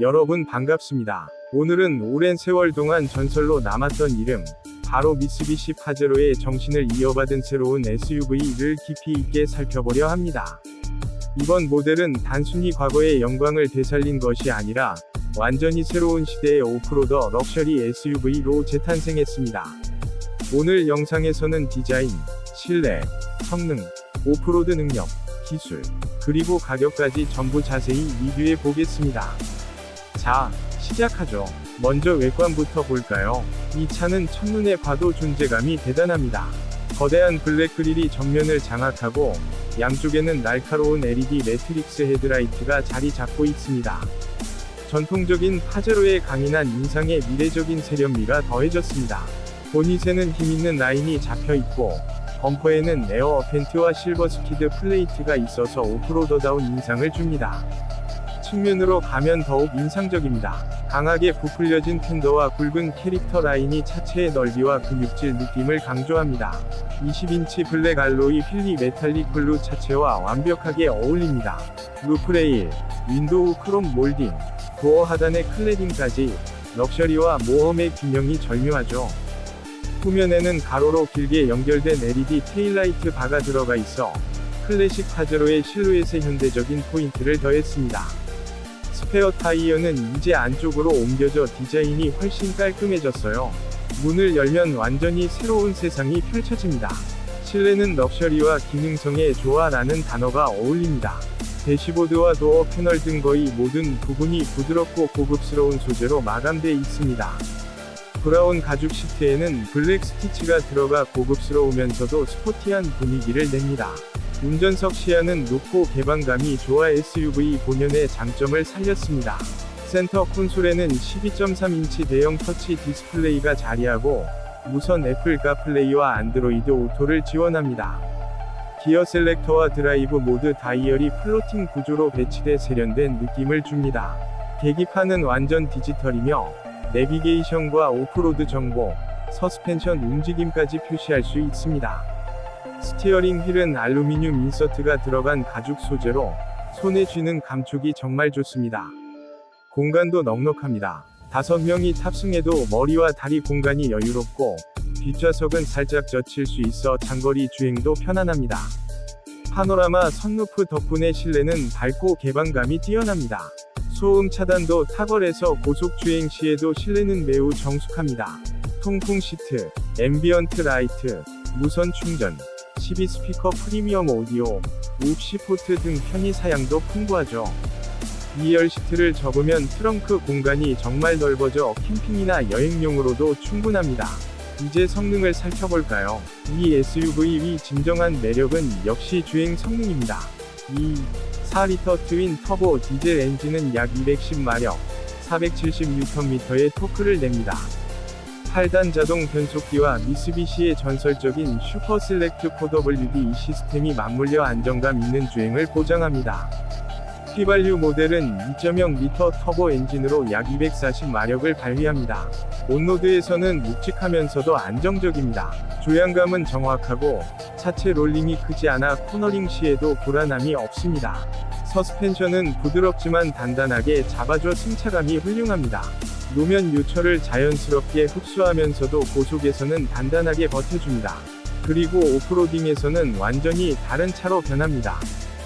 여러분 반갑습니다. 오늘은 오랜 세월 동안 전설로 남았던 이름, 바로 미쓰비시 파제로의 정신을 이어받은 새로운 SUV를 깊이 있게 살펴보려 합니다. 이번 모델은 단순히 과거의 영광을 되살린 것이 아니라 완전히 새로운 시대의 오프로더 럭셔리 SUV로 재탄생했습니다. 오늘 영상에서는 디자인, 실내, 성능, 오프로드 능력, 기술, 그리고 가격까지 전부 자세히 리뷰해 보겠습니다. 자, 시작하죠. 먼저 외관부터 볼까요? 이 차는 첫눈에 봐도 존재감이 대단합니다. 거대한 블랙 그릴이 정면을 장악하고 양쪽에는 날카로운 LED 매트릭스 헤드라이트가 자리 잡고 있습니다. 전통적인 파제로의 강인한 인상에 미래적인 세련미가 더해졌습니다. 보닛에는 힘있는 라인이 잡혀 있고 범퍼에는 에어 벤트와 실버 스키드 플레이트가 있어서 오프로더다운 인상을 줍니다. 측면으로 가면 더욱 인상적입니다. 강하게 부풀려진 팬더와 굵은 캐릭터 라인이 차체의 넓이와 근육질 느낌을 강조합니다. 20인치 블랙 알로이 휠리 메탈릭 블루 차체와 완벽하게 어울립니다. 루프레일, 윈도우 크롬 몰딩, 도어 하단의 클레딩까지 럭셔리와 모험의 균형이 절묘하죠. 후면에는 가로로 길게 연결된 LED 테일라이트 바가 들어가 있어 클래식 파제로의 실루엣에 현대적인 포인트를 더했습니다. 스페어 타이어는 이제 안쪽으로 옮겨져 디자인이 훨씬 깔끔해졌어요. 문을 열면 완전히 새로운 세상이 펼쳐집니다. 실내는 럭셔리와 기능성의 조화라는 단어가 어울립니다. 대시보드와 도어 패널 등 거의 모든 부분이 부드럽고 고급스러운 소재로 마감돼 있습니다. 브라운 가죽 시트에는 블랙 스티치가 들어가 고급스러우면서도 스포티한 분위기를 냅니다. 운전석 시야는 높고 개방감이 좋아 SUV 본연의 장점을 살렸습니다. 센터 콘솔에는 12.3인치 대형 터치 디스플레이가 자리하고 무선 애플 카플레이와 안드로이드 오토를 지원합니다. 기어 셀렉터와 드라이브 모드 다이얼이 플로팅 구조로 배치돼 세련된 느낌을 줍니다. 계기판은 완전 디지털이며 내비게이션과 오프로드 정보, 서스펜션 움직임까지 표시할 수 있습니다. 스티어링 휠은 알루미늄 인서트가 들어간 가죽 소재로 손에 쥐는 감촉이 정말 좋습니다. 공간도 넉넉합니다. 다섯 명이 탑승해도 머리와 다리 공간이 여유롭고 뒷좌석은 살짝 젖힐 수 있어 장거리 주행도 편안합니다. 파노라마 선루프 덕분에 실내는 밝고 개방감이 뛰어납니다. 소음 차단도 탁월해서 고속 주행 시에도 실내는 매우 정숙합니다. 통풍 시트, 앰비언트 라이트, 무선 충전, 12스피커 프리미엄 오디오, 옵시 포트 등 편의 사양도 풍부하죠. 2열 시트를 접으면 트렁크 공간이 정말 넓어져 캠핑이나 여행용으로도 충분합니다. 이제 성능을 살펴볼까요? 이 SUV의 진정한 매력은 역시 주행 성능입니다. 이 4리터 트윈 터보 디젤 엔진은 약 210마력, 470Nm의 토크를 냅니다. 8단 자동 변속기와 미쓰비시의 전설적인 슈퍼 셀렉트 4WD 시스템이 맞물려 안정감 있는 주행을 보장합니다. 휘발유 모델은 2.0L 터보 엔진으로 약 240마력을 발휘합니다. 온로드에서는 묵직하면서도 안정적입니다. 조향감은 정확하고 차체 롤링이 크지 않아 코너링 시에도 불안함이 없습니다. 서스펜션은 부드럽지만 단단하게 잡아줘 승차감이 훌륭합니다. 노면 요철을 자연스럽게 흡수하면서도 고속에서는 단단하게 버텨줍니다. 그리고 오프로딩에서는 완전히 다른 차로 변합니다.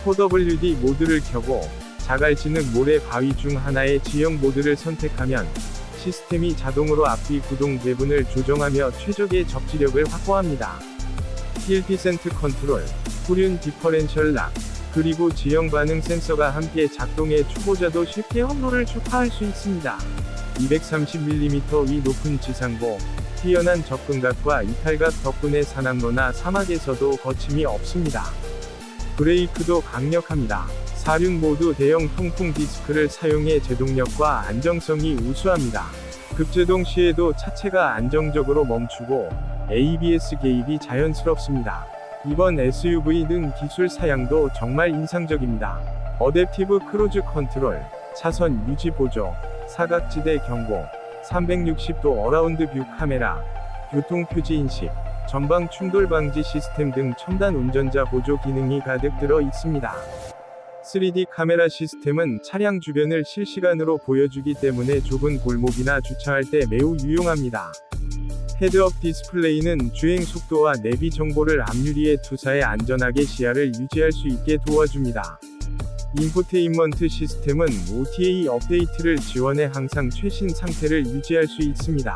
4WD 모드를 켜고 자갈지능 모래 바위 중 하나의 지형 모드를 선택하면 시스템이 자동으로 앞뒤 구동 배분을 조정하며 최적의 접지력을 확보합니다. 힐 디센트 컨트롤, 후륜 디퍼렌셜 락, 그리고 지형 반응 센서가 함께 작동해 초보자도 쉽게 험로를 주파할 수 있습니다. 230mm 위 높은 지상고, 뛰어난 접근각과 이탈각 덕분에 산악로나 사막에서도 거침이 없습니다. 브레이크도 강력합니다. 사륜 모두 대형 통풍 디스크를 사용해 제동력과 안정성이 우수합니다. 급제동 시에도 차체가 안정적으로 멈추고 ABS 개입이 자연스럽습니다. 이번 SUV 등 기술 사양도 정말 인상적입니다. 어댑티브 크루즈 컨트롤, 차선 유지 보조, 사각지대 경고, 360도 어라운드 뷰 카메라, 교통 표지 인식, 전방 충돌 방지 시스템 등 첨단 운전자 보조 기능이 가득 들어 있습니다. 3D 카메라 시스템은 차량 주변을 실시간으로 보여주기 때문에 좁은 골목이나 주차할 때 매우 유용합니다. 헤드업 디스플레이는 주행 속도와 내비 정보를 앞유리에 투사해 안전하게 시야를 유지할 수 있게 도와줍니다. 인포테인먼트 시스템은 OTA 업데이트를 지원해 항상 최신 상태를 유지할 수 있습니다.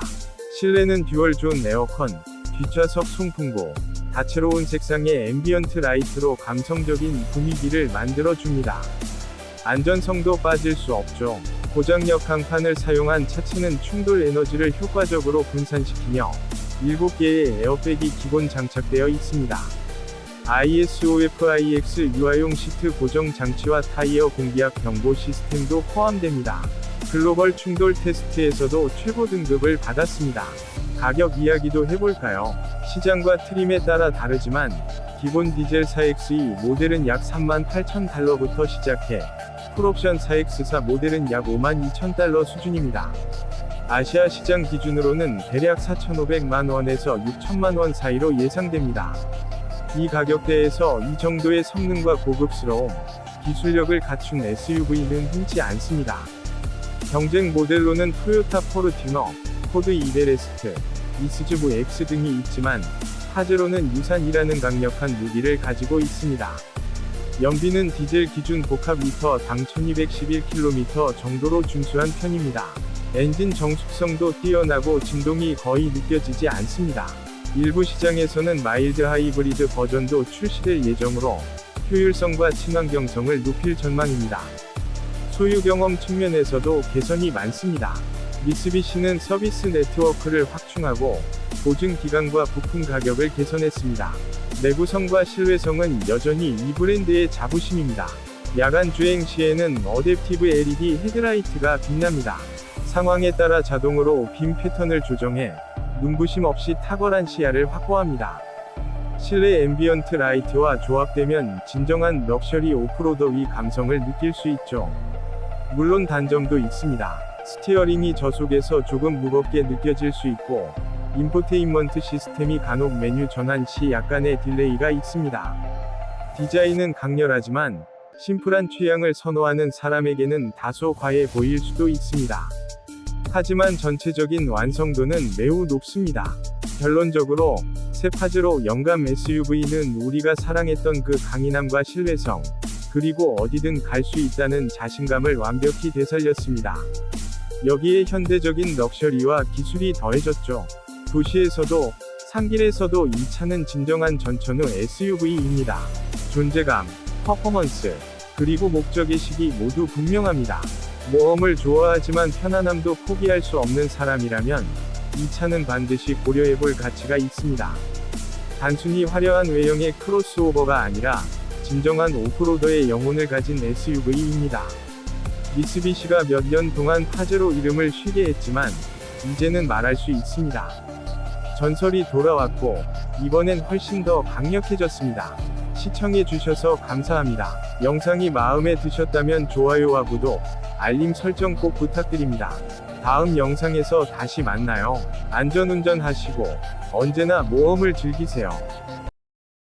실내는 듀얼 존 에어컨, 뒷좌석 송풍구, 다채로운 색상의 앰비언트 라이트로 감성적인 분위기를 만들어줍니다. 안전성도 빠질 수 없죠. 고장력 강판을 사용한 차체는 충돌 에너지를 효과적으로 분산시키며 7개의 에어백이 기본 장착되어 있습니다. ISOFIX 유아용 시트 고정 장치와 타이어 공기압 경보 시스템도 포함됩니다. 글로벌 충돌 테스트에서도 최고 등급을 받았습니다. 가격 이야기도 해볼까요? 시장과 트림에 따라 다르지만 기본 디젤 4XE 모델은 약 38,000달러부터 시작해 풀옵션 4X4 모델은 약 52,000달러 수준입니다. 아시아 시장 기준으로는 대략 4,500만 원에서 6천만 원 사이로 예상됩니다. 이 가격대에서 이 정도의 성능과 고급스러움, 기술력을 갖춘 SUV는 흔치 않습니다. 경쟁 모델로는 토요타 포르튜너, 포드 이베레스트, 이스즈부 X 등이 있지만 파제로는 유산이라는 강력한 무기를 가지고 있습니다. 연비는 디젤 기준 복합 리터 당 1211km 정도로 준수한 편입니다. 엔진 정숙성도 뛰어나고 진동이 거의 느껴지지 않습니다. 일부 시장에서는 마일드 하이브리드 버전도 출시될 예정으로 효율성과 친환경성을 높일 전망입니다. 소유 경험 측면에서도 개선이 많습니다. 미쓰비시는 서비스 네트워크를 확충하고 보증 기간과 부품 가격을 개선했습니다. 내구성과 실외성은 여전히 이 브랜드의 자부심입니다. 야간 주행 시에는 어댑티브 LED 헤드라이트가 빛납니다. 상황에 따라 자동으로 빔 패턴을 조정해 눈부심 없이 탁월한 시야를 확보합니다. 실내 앰비언트 라이트와 조합되면 진정한 럭셔리 오프로더 위 감성을 느낄 수 있죠. 물론 단점도 있습니다. 스티어링이 저속에서 조금 무겁게 느껴질 수 있고, 인포테인먼트 시스템이 간혹 메뉴 전환 시 약간의 딜레이가 있습니다. 디자인은 강렬하지만, 심플한 취향을 선호하는 사람에게는 다소 과해 보일 수도 있습니다. 하지만 전체적인 완성도는 매우 높습니다. 결론적으로, 새 파즈로 영감 SUV는 우리가 사랑했던 그 강인함과 신뢰성, 그리고 어디든 갈 수 있다는 자신감을 완벽히 되살렸습니다. 여기에 현대적인 럭셔리와 기술이 더해졌죠. 도시에서도, 산길에서도 이 차는 진정한 전천후 SUV입니다. 존재감, 퍼포먼스, 그리고 목적의식이 모두 분명합니다. 모험을 좋아하지만 편안함도 포기할 수 없는 사람이라면, 이 차는 반드시 고려해볼 가치가 있습니다. 단순히 화려한 외형의 크로스오버가 아니라, 진정한 오프로더의 영혼을 가진 SUV입니다. 미쓰비시가 몇 년 동안 파제로 이름을 쉬게 했지만, 이제는 말할 수 있습니다. 전설이 돌아왔고, 이번엔 훨씬 더 강력해졌습니다. 시청해주셔서 감사합니다. 영상이 마음에 드셨다면 좋아요와 구독, 알림 설정 꼭 부탁드립니다. 다음 영상에서 다시 만나요. 안전운전 하시고, 언제나 모험을 즐기세요.